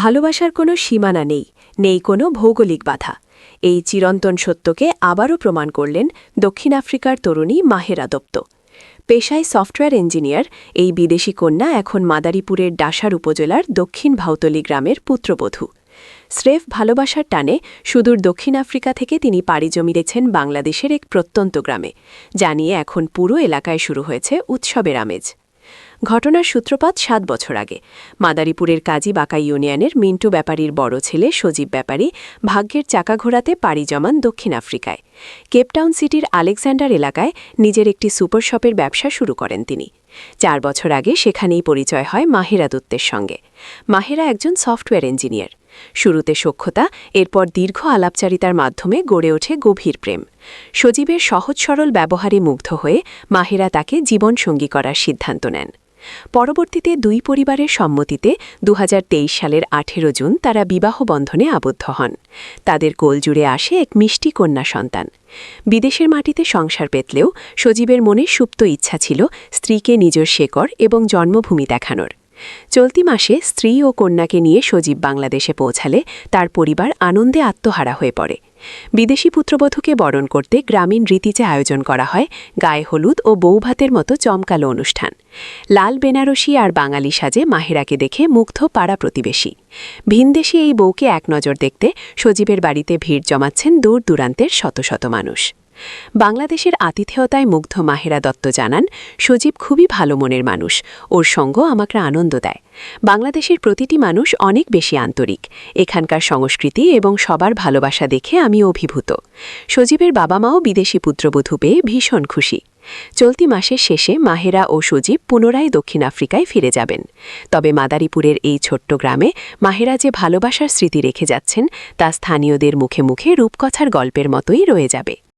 ভালোবাসার কোনো সীমানা নেই নেই কোনো ভৌগোলিক বাধা। এই চিরন্তন সত্যকে আবারও প্রমাণ করলেন দক্ষিণ আফ্রিকার তরুণী মাহেরা দত্ত পেশায় সফটওয়্যার ইঞ্জিনিয়ার, এই বিদেশি কন্যা এখন মাদারীপুরের ডাসার উপজেলার দক্ষিণ ভাউতলি গ্রামের পুত্রবধূ। স্রেফ ভালোবাসার টানে সুদূর দক্ষিণ আফ্রিকা থেকে তিনি পাড়ি জমিয়েছেন বাংলাদেশের এক প্রত্যন্ত গ্রামে জানিয়ে এখন পুরো এলাকায় শুরু হয়েছে উৎসবের আমেজ। ঘটনার সূত্রপাত সাত বছর আগে। মাদারীপুরের কাজী বাঁকা ইউনিয়নের মিন্টু ব্যাপারীর বড় ছেলে সজীব ব্যাপারী ভাগ্যের চাকা ঘোরাতে পাড়ি জমান দক্ষিণ আফ্রিকায়। কেপটাউন সিটির আলেকজান্ডার এলাকায় নিজের একটি সুপার শপের ব্যবসা শুরু করেন তিনি। চার বছর আগে সেখানেই পরিচয় হয় মাহেরা দত্তের সঙ্গে। মাহেরা একজন সফটওয়্যার ইঞ্জিনিয়ার। শুরুতে সক্ষতা, এরপর দীর্ঘ আলাপচারিতার মাধ্যমে গড়ে ওঠে গভীর প্রেম। সজীবের সহজ সরল ব্যবহারে মুগ্ধ হয়ে মাহেরা তাকে জীবনসঙ্গী করার সিদ্ধান্ত নেন। পরবর্তীতে দুই পরিবারের সম্মতিতে দু হাজার তেইশ সালের আঠেরো জুন তারা বিবাহ বন্ধনে আবদ্ধ হন। তাদের কোল জুড়ে আসে এক মিষ্টি কন্যা সন্তান। বিদেশের মাটিতে সংসার পেতলেও সজীবের মনে সুপ্ত ইচ্ছা ছিল স্ত্রীকে নিজের শেকড় এবং জন্মভূমি দেখানোর। চলতি মাসে স্ত্রী ও কন্যাকে নিয়ে সজীব বাংলাদেশে পৌঁছালে তার পরিবার আনন্দে আত্মহারা হয়ে পড়ে। বিদেশি পুত্রবধূকে বরণ করতে গ্রামীণ রীতিতে আয়োজন করা হয় গায়ে হলুদ ও বৌভাতের মতো চমকালো অনুষ্ঠান। লাল বেনারসি আর বাঙালি সাজে মাহেরাকে দেখে মুগ্ধ পাড়া প্রতিবেশী। ভিনদেশি এই বউকে এক নজর দেখতে সজীবের বাড়িতে ভিড় জমাচ্ছেন দূর দূরান্তের শত শত মানুষ। বাংলাদেশের আতিথেয়তায় মুগ্ধ মাহেরা দত্ত জানান, সজীব খুবই ভালো মনের মানুষ। ওর সঙ্গ আমাকে আনন্দ দেয়। বাংলাদেশের প্রতিটি মানুষ অনেক বেশি আন্তরিক। এখানকার সংস্কৃতি এবং সবার ভালোবাসা দেখে আমি অভিভূত। সজীবের বাবা মাও বিদেশি পুত্রবধূ পেয়ে ভীষণ খুশি। চলতি মাসের শেষে মাহেরা ও সজীব পুনরায় দক্ষিণ আফ্রিকায় ফিরে যাবেন। তবে মাদারীপুরের এই ছোট্ট গ্রামে মাহেরা যে ভালোবাসার স্মৃতি রেখে যাচ্ছেন, তা স্থানীয়দের মুখে মুখে রূপকথার গল্পের মতোই রয়ে যাবে।